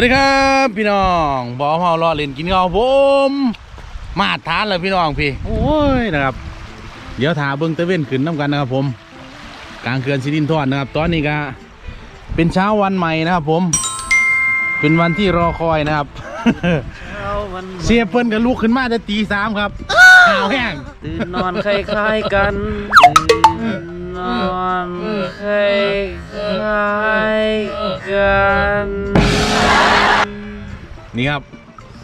วัสดีครับพี่น้องบอเฮารอเล่นกินข้าวผมมาทานเลยพี่น้องพี่โอ้ยนะครับ เดี๋ยวถาเบิ้งตะเว้นขึ้นน้ำกันนะครับผมกลางเขื่อนสิรินทรนะครับ ตอนนี้ก็เป็นเช้าวันใหม่นะครับผม เป็นวันที่รอคอยนะครับเสียเพิ่นกับลูกขึ้นมาแต่ตีสามครับข่าวแห้งตื่นนอนคล้ายๆกันตื่นนอนคล้ายๆกัน นี่ครับ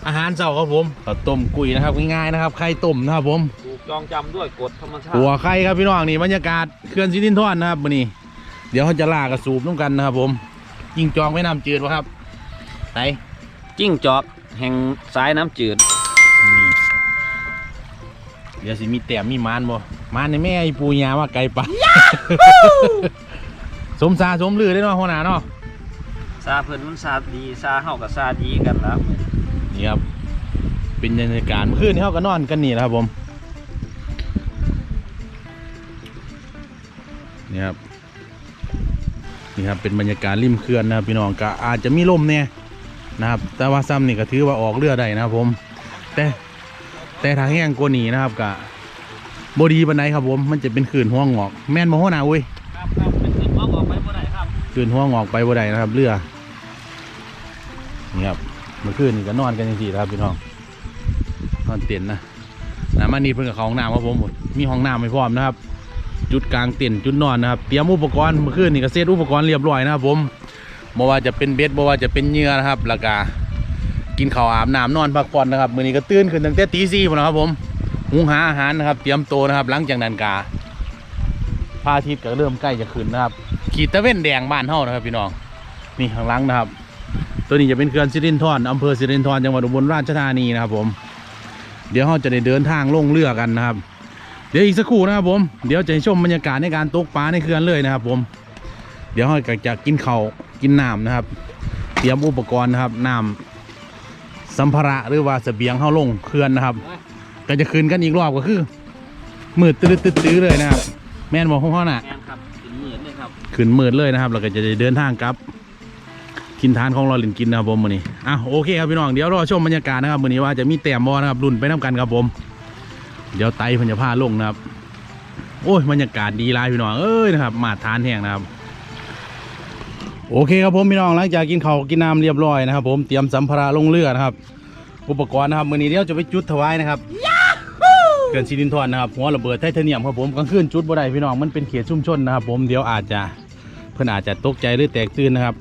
อาหารเช้าครับผมข้าวต้มกุยนะครับง่ายๆนะครับไข่ต้มนะครับผมถูกจองจำด้วยกฎธรรมชาติหัวไข่ครับพี่น้องนี่บรรยากาศเขื่อนสิรินทรนะครับมื้อนี้ เดี๋ยวเขาจะลากระสูบน้ำกันนะครับผมยิงจองไว้น้ำจืดวะครับไหนจิ้งจอกแห่งสายน้ำจืดนี่เดี๋ยวสิมีแต้มมีมานบ่มานในแม่ไอ้ปูยาว่าไก่ปะสมซาสมลือได้เนาะหัวหน้าเนาะ ซาเพิ่นมันซาดีซาเฮากับซาดีกันแล้วนี่ครับเป็นบรรยากาศเมื่อคืนนี้เขาก็นอนกันนี่แหละครับผมนี่ครับนี่ครับเป็นบรรยากาศริมเขื่อนนะครับพี่น้องก็อาจจะมีลมเนี่ยนะครับ แต่ว่าซ้ำนี่ก็ถือว่าออกเรือได้นะครับผม แต่แต่ทางแห้งกว่านี้นะครับก็บดีปันไดครับผมมันจะเป็นขื่นหัวงอก แม่นมาหัวหน้าเว้ยครับครับเป็นตึกมองออกไปบ่ได้ครับขื่นหัวงอกไปบ่ได้นะครับเรือ นี่ครับเมื่อคืนนี่ก็นอนกันอย่างที่ครับพี่น้องนอนเต็นท์นะนะมานี่เพิ่นกับเขาห้องน้ำครับผมมีห้องน้ำให้พร้อมนะครับ จุดกลางเต็นท์จุดนอนนะครับเตรียมอุปกรณ์เมื่อคืนนี่ก็เซตอุปกรณ์เรียบร้อยนะครับผมบ่ว่าจะเป็นเบ็ดบ่ว่าจะเป็นเหยื่อนะครับแล้วก็กินข้าวอาบน้ำนอนพักผ่อนนะครับมื้อนี้ก็ตื่นขึ้นตั้งแต่ตีสี่นะครับผมหุงหาอาหารนะครับ เตรียมโตนะครับหลังจากนั้นกาพระอาทิตย์ก็เริ่มใกล้จะขึ้นนะครับขีดตะเว้นแดงบ้านเฮานะครับพี่น้องนี่ข้างหลังนะครับ ตัวนี้จะเป็นเขื่อนสิรินธรอำเภอสิรินธรจังหวัดอุบลราชธานีนะครับผม เดี๋ยวเราจะได้เดินทางลงเรือกันนะครับ เดี๋ยวอีกสักครู่นะครับผม เดี๋ยวจะให้ชมบรรยากาศในการตกปลาในเขื่อนเลยนะครับ ผม เดี๋ยวเราก็จะกินข้าวกินน้ำนะครับ เตรียมอุปกรณ์นะครับน้ำสัมภาระหรือว่าเสบียงเข้าลงเขื่อนนะครับ ก็จะคืนกันอีกรอบก็คือมืดตื้อตื้อๆเลยนะครับ แม่นบอกพ่อน่ะแม่นครับถึงหมื่นเลยครับขึ้นมืดเลยนะครับเราก็จะได้เดินทางกลับ ทินทานของเราหลินกินนะครับผมวันนี้อะโอเคครับพี่น้องเดี๋ยวรอชมบรรยากาศนะครับวันนี้ว่าจะมีแต้มบอนะครับรุ่นไปน้ำกันครับผม เดี๋ยวไต่เพันจะพาลงนะครับ โอ้ยบรรยากาศดีหลายพี่น้องเอ้ยนะครับมาทานแห้งนะครับ โอเคครับผมพี่น้องหลังจากกินข้าวกินน้ำเรียบร้อยนะครับ ผมเตรียมสัมภาระลงเรือนะครับ อุปกรณ์นะครับวันนี้เดี๋ยวจะไปจุดถวายนะครับเกินซีดินทอนนะครับหัวระเบิดไทเทเนียมครับผมกลางคืนจุดบ่ได้พี่น้องมันเป็นเขตชุมชนนะครับ ผมเดี๋ยวอาจจะเพื่อนอาจจะตกใจหรือแตกตื่นนะครับ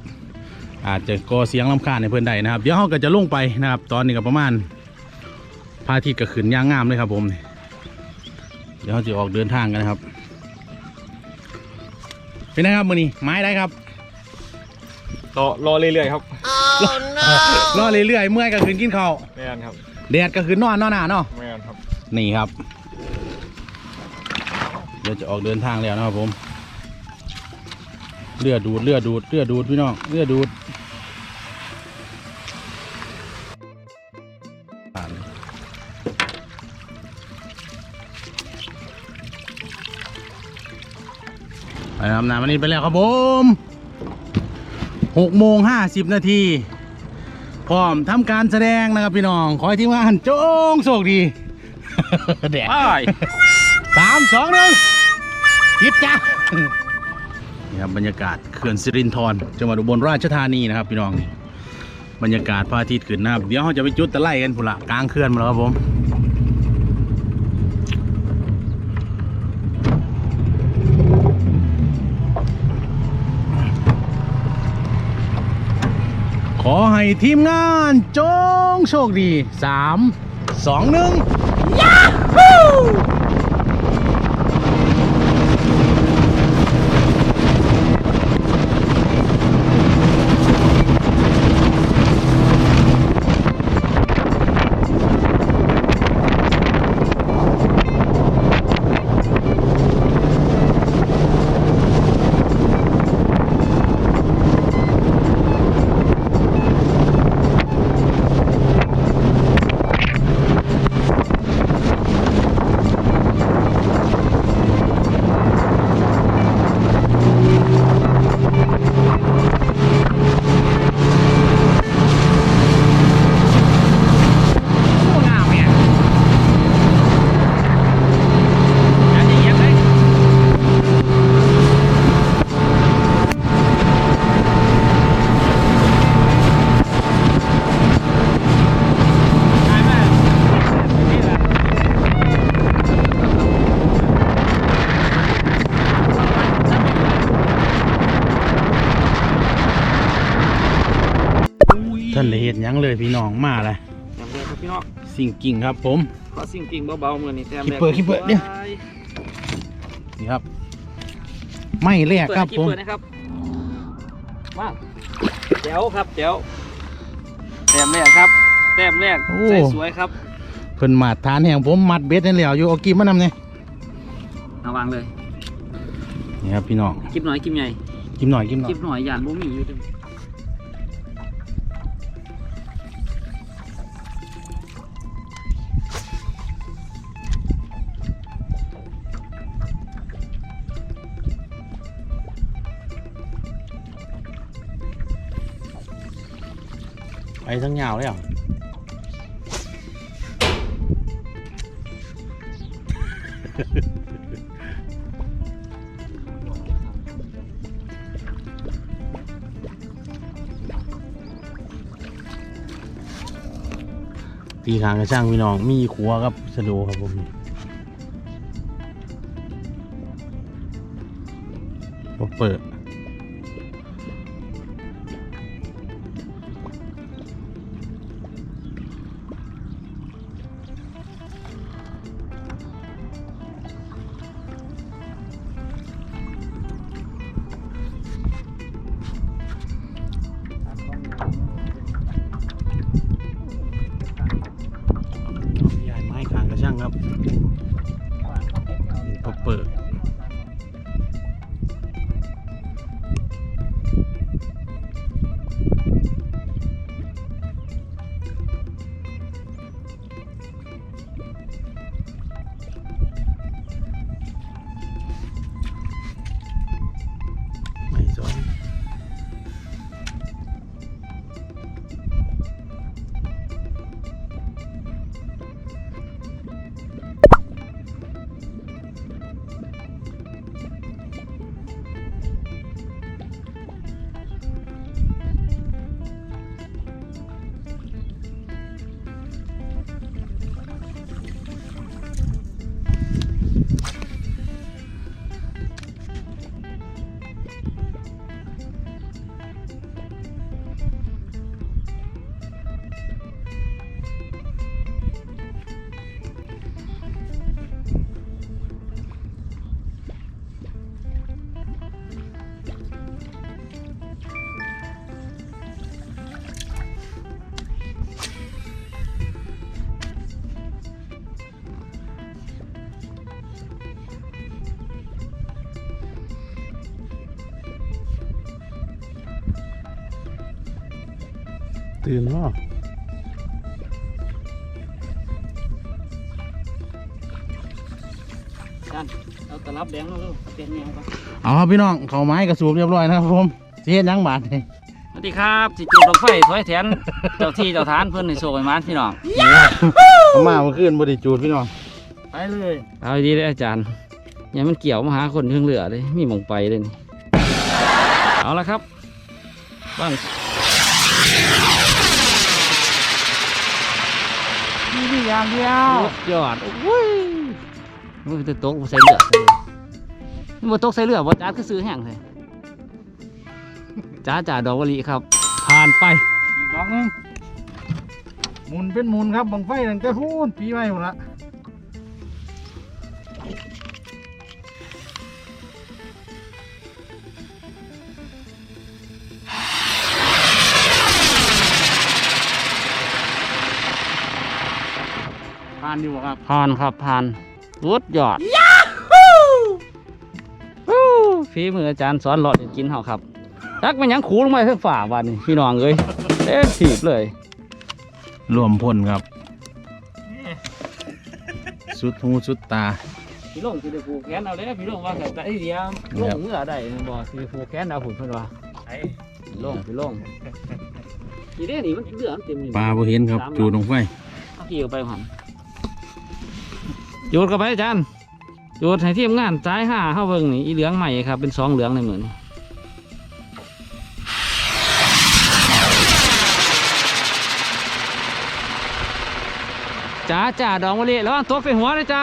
อาจจะก่อเสียงลำคาญในเพื่อนใดนะครับ เดี๋ยวเขาก็จะลงไปนะครับ ตอนนี้ก็ประมาณพระอาทิตย์ก็ขึ้นย่างงามเลยครับผม เดี๋ยวเขาจะออกเดินทางกันนะครับ เป็นไงครับมือนี้ไม้ได้ครับรอรอเรื่อยๆครับรอเรื่อยๆเมื่อยก็ขึ้นกินข้าวแม่นครับแดดก็ขึ้นนอนนอนหนาเนาะแม่นครับนี่ครับ เดี๋ยวจะออกเดินทางแล้วนะครับผมเรือดูดเรือดูดเรือดูดพี่น้องเรือดูดผ่ ไปทำนานวันนี้ไปแล้วครับผมหกโมงห้าสิบนาทีพร้อมทำการแสดงนะครับพี่น้อง ขอให้ทีมงานจงโชคดีแดดไปสามสองหนึ่งยิบจ้านี่ครับบรรยากาศเขื่อนสิรินธรจังหวัดอุบลราชธานีนะครับพี่น้องนี่บรรยากาศพระอาทิตย์ขึ้นนะครับเดี๋ยวเราจะไปจุดตะไลกันพุ่นละกลางเขื่อนมาแล้วครับผม ขอให้ทีมงานจงโชคดีสามสองหนึ่ง เท่านได้เห็นยังเลยพี่น้องมาเลยแต้มแรกครับพี่น้องสิ่งกิ่งครับผมขอสิ่งจริงเบาๆมือนี่แต้มแรกคิปเปอร์คิปเปอร์เนี่ยนี่ครับ ไม่แรกเปิดครับให้ผมเปิดนะครับมาเดี๋ยวครับเดี๋ยวแต้มแรกครับ แต้มแรกโอ้สวยๆครับเพิ่นมาดฐานแห่งผมมัดเบ็ดนี่แล้วอยู่เอากีบมานำเนี่ยระวังเลยนี่ครับพี่น้องคลิปหน่อยคลิปใหญ่กินหน่อยกินหน่อคยลิปหน่อยยานบ่มีอยู่เด้อ ไปทั้งยาวเลยอะตีทางกระช่างพี่น้องมีขัวครับสะโดครับผมเปิด ครับพอเปิด ตื่นว่าจานเอาตะลับแดงแล้วลูกเปลี่ยนแนวครับเอาครับพี่น้องเขาไม้กระสูบเรียบร้อยนะครับผมสิเฮ็ดหยังบาดนี่สวัสดีครับสิจุดลงไฟถอยแทนเจ้าที่เจ้าทานเพิ่นในโชว์ไอ้มานพี่น้องเขามาเมื่อคืนบ่ได้จูดพี่น้องไปเลยเอาดีเลยอาจารย์อย่ามันเกี่ยวมาหาคนเครื่องเหลือเลยมีหมองไปเลยนี่เอาละครับบ้าง อย่างเดียวดยอดโอ้ยมันจะตกใส่เลือดเลยมันตกใส่เลือดบ่จ้าคือซื้อแห้งเลยจ้าจ่าดอกวลีครับ ผ่านไปอีกดอกนึงหมุนเป็นหมุนครับบังไฟตั้งแต่พูนปีใหม่หมดละ ผ่านอยู่บ่ครับผ่านครับผ่านรุดยอดฮู้ฝีมืออาจารย์สอนหลอดกินเฮาครับทักมันยังขูลงมาเพิ่งฝ่าวันนี้พี่น้องเอ้ยเอ๊ะถีบเลย รวมพลครับ สุดหูสุดตาพี่ลงสิได้ผูกแขนเอาเลยพี่ลงว่าแต่ไอเดียลงเมื่อใดบ่สิได้ผูกแขนเอาผุนเพิ่นว่าพี่ลงพี่ลงทีเด้นี่มันเหลือมันเต็มนี่ปลาบ่เห็นครับจูดลงไฟเอาขี่ออกไปหัน จูดเข้าไปอาจารย์จูดให้ทีมงานซ้ายห้าเข้าเบิ่งนี่อีเหลืองใหม่ครับ เป็นสองเหลืองในเหมือนจ้าจ้าดอกมะลิแล้ววางตัวไปหัวเลยจ้า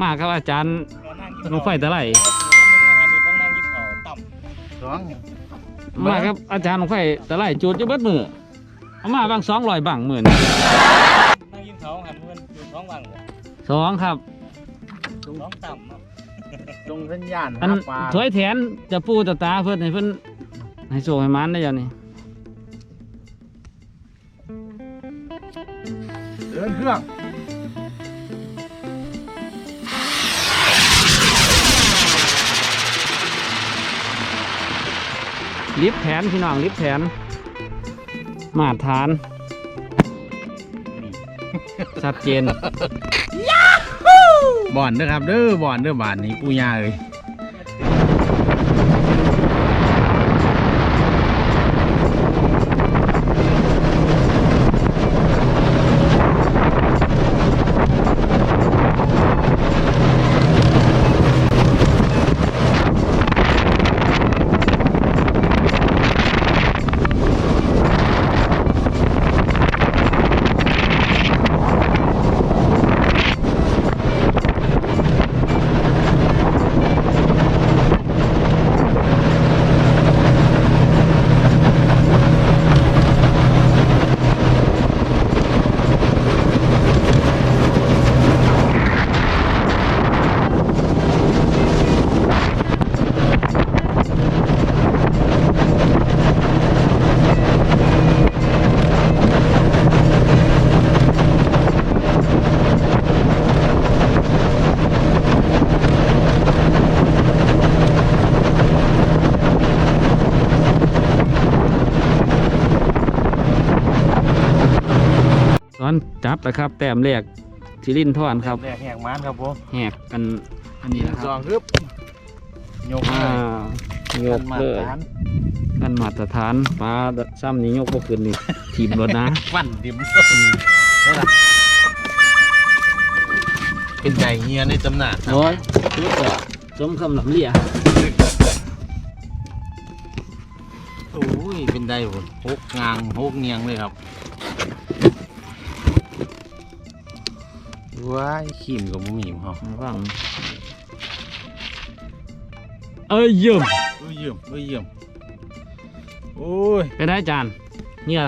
มาครับอาจารย์ลงไฟแต่ไหรสองมาครับอาจารย์ของไฟตะไลจูดจะเบิดมือ เอามาบางสองร้อยบังหมื่นนั่งกินเขาหันเพื่อนอยู่ท้องวังเลยสองครับท้องต่ำเนาะจงสัญญาณอันหาปลาถวยแทนจะปูจะตาเพื่อนให้เพื่อนให้โชว์ให้มันได้ยังนี่เดินเครื่องลิฟต์แทนพี่น้องลิฟต์แทน มาตรฐาน ชัดเจนบ่อนเด้อครับเด้อบ่อนเด้อบานนี้ปูยาเลย ตอน จับนะครับ แต้มแรกสิรินทอนครับ แรกแหกมันครับผมแหกกันอันนี้นะคสอรับงครับยกอ่าเลยยกเลยมาตรฐานกันมาตรฐานปลาซ้ำนี้ยกพวกขึ้นนี่ทีมรถนะ ฟันดิมได้ละเป็นไก่เฮียในตำนานครับโอ้ยชุดอะสมคำหลำเลียโอ้ยเป็นได้ผมหกงางหกเงียงเลยครับ ว้ายขีมกับบุหมี่เขาฟังเอ้ยเยี่ยมเอ้ยเยี่ยมเอ้ยเยี่ยมโอ้ยไปได้จานเนี่ย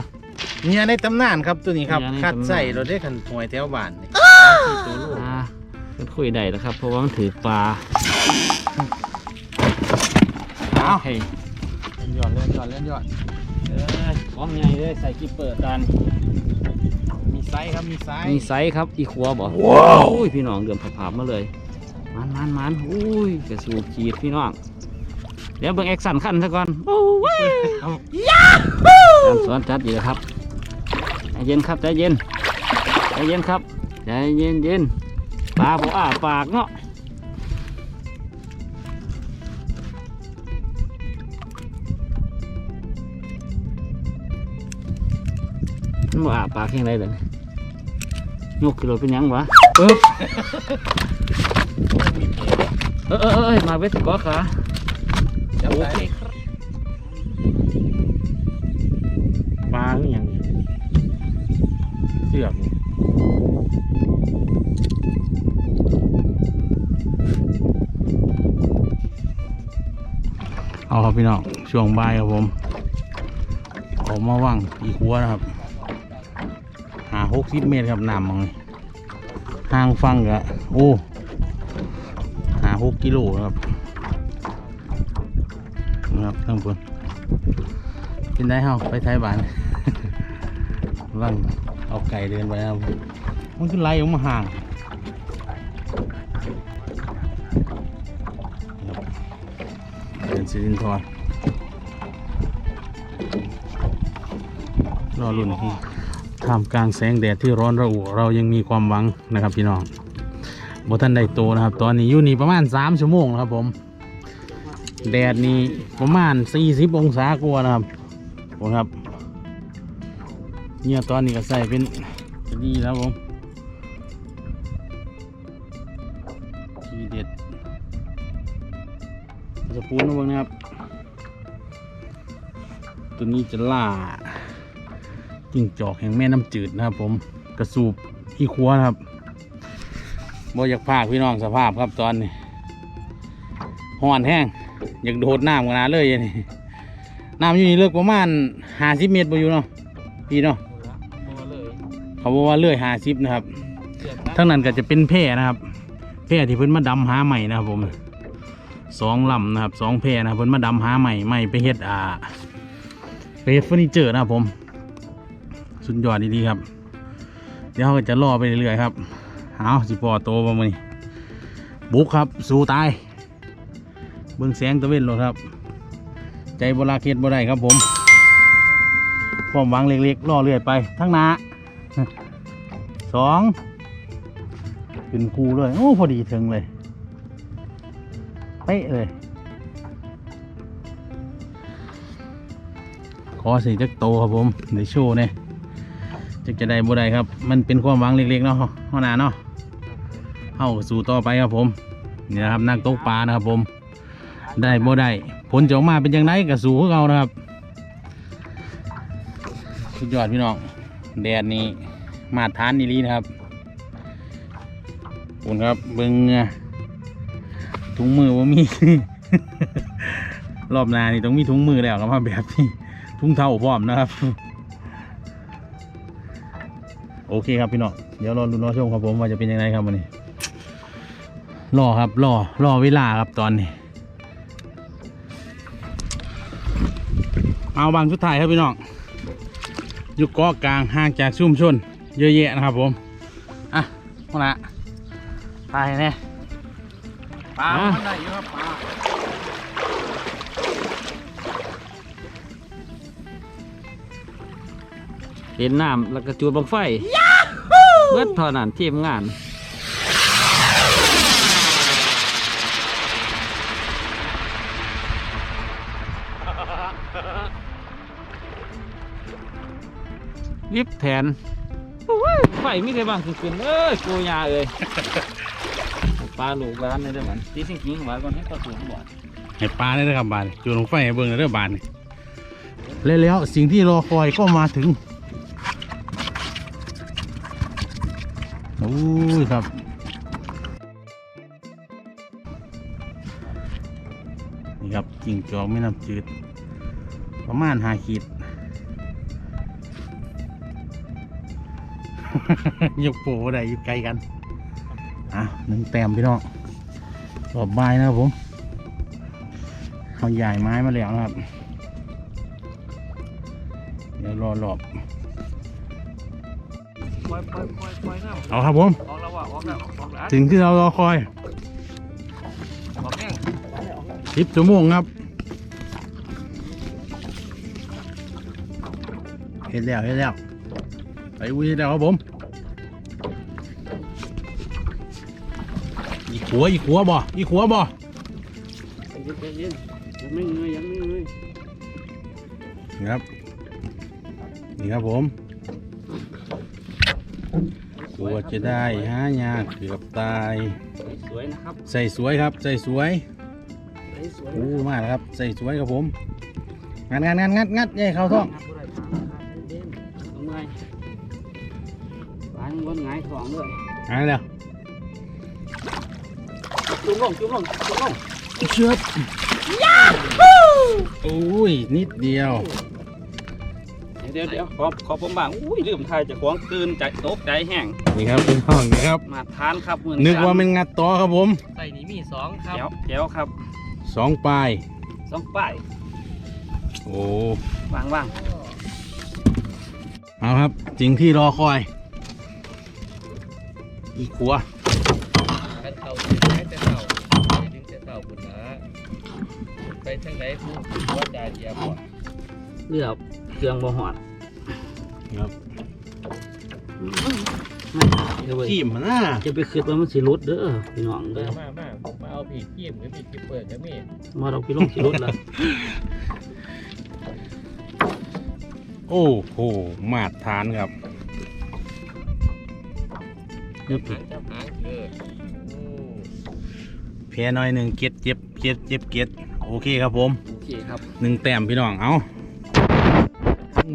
เฮียในตำนานครับตัวนี้ครับเฮียในคัดตำนานใส่เราได้ขันหวยแถวบ้านนี่คือตัวลูกอ่าเป็นคุยได้แล้วครับ เพราะว่ามันถือปลาเอาเฮ้ยเล่นยอดเล่นยอดเล่นยอดเอ้ยของใหญ่เลยใส่กิปเปอร์จานมี ไซส์ครับมีไซส์มีไซส์ครับอีขัวบอกว้าวอุ้ยพี่น้องเดือมผาบๆมาเลยมันมันมันอุ้ยกระสูบขีดพี่น้องเดี๋ยวเบิ่งแอคชั่นขั้นซะก่อนโอ้ยการสอนจัดอยู่ครับใจเย็นครับใจเย็นใจเย็นครับใจเย็นเย็นปลาผมอ้าปากเนาะมันบ่อ้าปากแค่ไหนเลย ยกขึ้นรถเป็นหยังวะปึ๊บเออเออเออมาเวทก้อขาโอเคครับปลาหรือยังเสือกเอาครับพี่น้องช่วงบ่ายครับผมออกมาว่างอีกหัวนะครับ หกสิบเมตรครับน้ำมองห่างฟังกะโอ้หาหกกิโลครับนะครับทั้งคนเป็นได้เฮาไปไทยบ้านว่างเอาไก่เดินไปครับมันคือไล่ออกมาห่างเป็นสิรินทรรอรุ่นที่ ท่ามกลางแสงแดดที่ร้อนระอุเรายังมีความหวังนะครับพี่น้องบท่านได้โตนะครับ ตอนนี้อยู่นี่ประมาณ 3 ชั่วโมงนะครับผม แดดนี่ประมาณ 40 องศากว่านะครับผมครับ เนี่ยตอนนี้ก็ใส่เป็นจะดีแล้วผมทีเด็ดจะปูนนะเบ้างนะครับ ตัวนี้จะล่า จิ้งจอกแห่งแม่น้ำจืดนะครับ ผมกระสูบที่ครัวนะครับบ่อยากพากพี่น้องสภาพครับตอนนี้ห่อนแห้งอยากโดดน้ำกันนะเลยนี่น้ำอยู่นี่เลิกประมาณห้าสิบเมตรบ่อยู่เนาะพี่เนาะเขาบอกว่าเลื่อยห้าสิบนะครับทั้งนั้นก็จะเป็นแพร่นะครับแพร่ที่เพิ่นมาดำหาใหม่นะครับผมสองลำนะครับสองแพร่นะเพิ่นมาดำหาใหม่ใหม่ไปเฮ็ดอ่าไปเฮ็ดเฟอร์นิเจอร์นะครับผม สุดยอดดีๆครับ เดี๋ยวเราก็จะล่อไปเรื่อยๆครับเอาสิปอโตประมาณนี้บุกครับ สู้ตาย เบิ่งแสงตะเวนโลดครับ ใจบราเค็ดบ่ได้ครับผมความหวังเล็กๆล่อเรื่อยไป ทั้งนาสองขึ้นคูเลยโอ้ พอดีถึงเลย เป๊ะเลย ขอสีจักโตครับผมในโชว์เนี่ย จักจะได้บ่ได้ครับ มันเป็นความหวังเล็กๆเนาะหัวหน้าเนาะเข้าสู่ต่อไปครับผมนี่นะครับนักตกปลานะครับผม ได้บ่ได้ผลจะออกมาเป็นยังไงกับสู่พวกเรานะครับสุดยอดพี่น้องแดดนี้มาทานนี่ลีนะครับคุณครับเบิ้งถุงมือว่ามี รอบนานี่ต้องมีถุงมือแล้วครับแบบนี้ถุงเท้าพร้อมนะครับ โอเคครับพี่น้องเดี๋ยวรอรุนรอชมครับผมว่าจะเป็นยังไงครับวันนี้รอครับรอรอเวลาครับตอนนี้ เอาบางชุดถ่ายครับพี่น้องอยู่เกาะกลางห่างจากชุมชน เยอะแยะนะครับผมอะมาละถ่ายแน่ปลามันได้อยู่ครับปลาเห็นน้ำแล้วก็จูดบังไฟ เบิดเท่านั้นทีมงานลิฟต์แทนโอ้ยไฟมีแต่บางขึ้นๆเอ้ยกูยาเอ้ยปลาลูกร้านนี่เด้อมันตีสิ่งจริงไว้ก่อนให้เขาสูงบ่ให้ปลาได้เลยครับบานจูนลงไฟให้เบิ่งเลยเด้อบานนี่แล้วแล้วสิ่งที่รอคอยก็มาถึง โอ้ยครับนี่ครับกิ่งจอกไม่น้ำจืด ประมาณหาขีดยกโปได้อยู่ไกลกัน อะหนึ่งแต้มพี่น้องรอบบายนะครับผมเอาใหญ่ไม้มาแล้วนะครับ เดี๋ยวรอหลอบ เอาครับผมออกแล้วว่ะออกแล้วออกแล้วถึงที่เรารอคอยออกแห้งสิบชั่วโมงครับเห็นแล้วเห็นแล้วไปอุ้ยเห็นแล้วครับผมอีขัวอีขัวบ่อีขัวบ่ใจเย็นยังไม่เงยยังไม่เงยนี่ครับนี่ครับผม จะได้หายากเกือบตาย สวยนะครับใส่สวยครับใส่สวยสวยโอ้มากแล้วครับใส่สวยครับผมงัดงัดงัดงัดงัดใหญ่เข้าท้องเอาไงปลายังบนหงายท้องเลยอันแล้วจุ่มลงจุ่มลงจุ่มลงเชือบโอ้ยนิดเดียว เดี๋ยวเดี๋ยวขอขอผมบ้างอุ้ยลืมทายเจะของตื่นใจตกใจแห้งนี่ครับเป็นห้องนี่ครับ มาทานครับมือนึกว่ามันงัดต่อครับผมใส่นี้มีสองครับแก้วแก้วครับสองปลายสองป้ายโอ้วางวางเอาครับจริงที่รอคอย อีกขัวกันเต่าไปแต่เต่าไปดึงแต่เต่าคุณนะไปทางไหนผู้ว่าจ่ายเดียบบ่เลือก เครื่องบ่หอดครับเดี๋ยวเว้ยขีมมันนะจะไปคืดว่ามันสิรุดเด้อพี่น้องเด้อมามามาเอาผีขี้มหรือผีขี้เปิดก็มีมาเราพี่ลงสิรุดละโอ้โหมาดทานครับเดี๋ยวหางจับหางเออโอ้แพ้น้อยหนึ่งเก็ดเจ็บเก็ดเจ็บเก็ดโอเคครับผมโอเคครับหนึ่งแต้มพี่น้องเอาทั้ง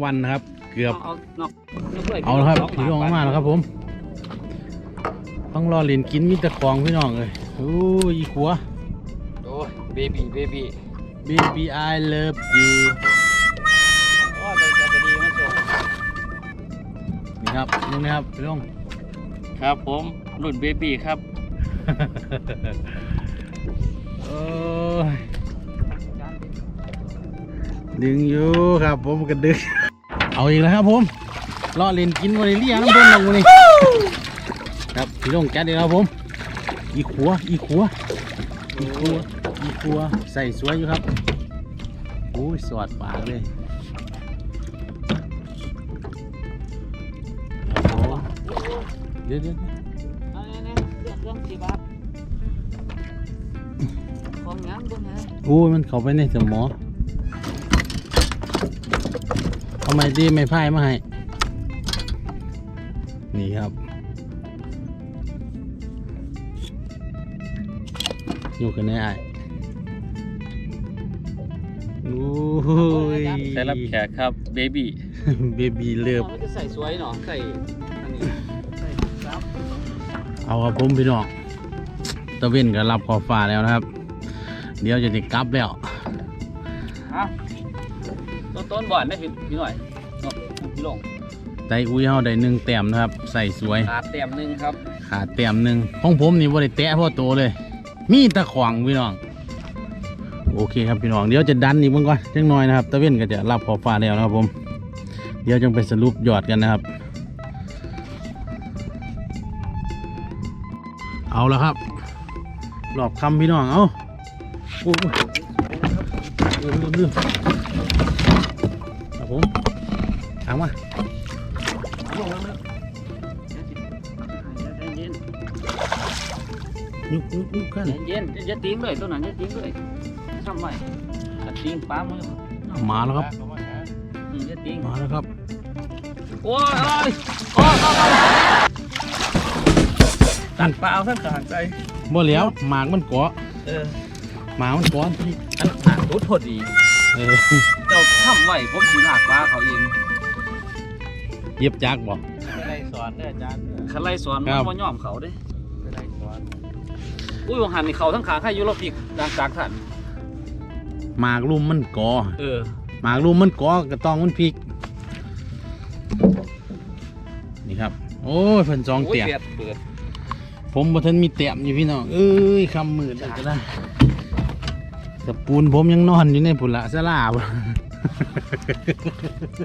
วันนะครับ เกือบเอาละครับพี่น้องมาแล้วครับ ผม ต้องรอเล่นกินมิตรคองพี่น้องเลยโอ้ยีขัวโอ้ยเบบีเบบี baby I love you โอ้ยเลยจะกระดีมาส่งนี่ครับลุงนะครับพี่ลุงครับผมรุ่นเบบี้ครับโอ้ยดึงอยู่ครับผมก็ดึง เอาอีกแล้วครับผมล่อเล่นกินวันนี้เลี้ยงน้ำต้นลงวันนี้ครับพี่ลุงแก๊สอีกแล้วครับผม อีขัวอีขัวอีขัวอีขัวใส่สวยอยู่ครับโอ้ยสอดปากเลยครับผมเดี๋ยวเดี๋ยวเดี๋ยวเอาเนี่ยๆเรื่องเรื่องสี่บาทของงามด้วยนะโอ้ยมันเข้าไปในสมอง เอาไม้ดีไม่พ่ายมาให้ นี่ครับอยู่กันแน่ไอ้ายโอ้ยใส่รับแขกครับเบบี้เบบีเลิฟมันจะใส่สวยเนาะใส่อันนี้ใส่ครับเอาครับผมพี่น้องตะเว้นก็รับขอบฟ้าแล้วนะครับ เดี๋ยวจะติดกลับแล้วอะ ต้นต้นบ่อนได้พี่พี่หน่อยเนาะพี่ลงไตอุ้ยเฮาได้หนึ่งแต้มนะครับ ใส่สวย ขาดเต็มหนึ่งครับ ขาดแต้มหนึ่งของผมนี่บ่ได้แตะพ่อโตเลย มีแตะขวางพี่น้อง โอเคครับพี่น้อง เดี๋ยวจะดันอีกเบิ่งก่อนจังหน่อยนะครับ ตะเว้นก็จะรับขอบฟ้าแล้วนะครับผม เดี๋ยวจังไปสรุปยอดกันนะครับ เอาแล้วครับรอบคำพี่น้อง เอาโอ้ยลืมลืมลืม ยุกยุกยุกกันเย็นจะติ้งเลยตัวนั้นจะติ้งเลยทำไมจะติ้งป้ามือมาแล้วครับอืมจะติ้งมาแล้วครับโอ้ยโอ้ยโอ้ยโอ้ยตัดปลาเอาทั้งขาใจบ่เหลียวหมากมันเกาะเออหมากมันเกาะพี่อันหารุดพอดีเออเจ้าทำไว้ผมสีหลากปลาเขาเองเย็บจักบ่ไม่ได้สอนเด้ออาจารย์ขันไล่สอนครัมันบว่าย่อมเขาเด้ไม่ได้สอน อุ้ยวงหันนี่เขาทั้งขาใครอยู่รอบปีกดังจากท่านหมากลุ่มมันเกาะเออหมากลุ่มมันเกาะกระตองมันพริก นี่ครับ โอ้ยเพิ่นจองเตียงโยเปิดเปิดผมบ่ทันมีเตียมอยู่พี่น้องเอ้ยคำมืดเลยก็ได้กระปูนผมยังนอนอยู่ในผุละสลาบ่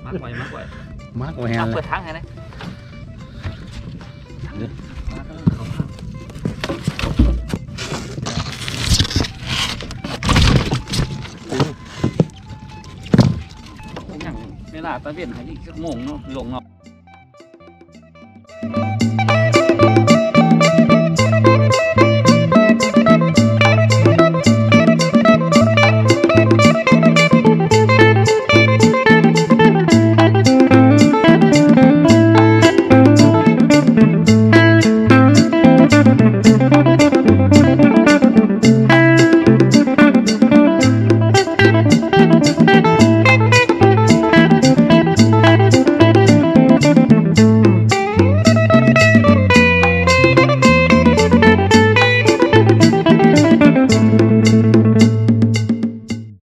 มักไว้มักไว้มักไว้ให้เอาเลเปิยดทางให้นะ ตะเวนให้อีกสักโมงเนาะลงเนาะ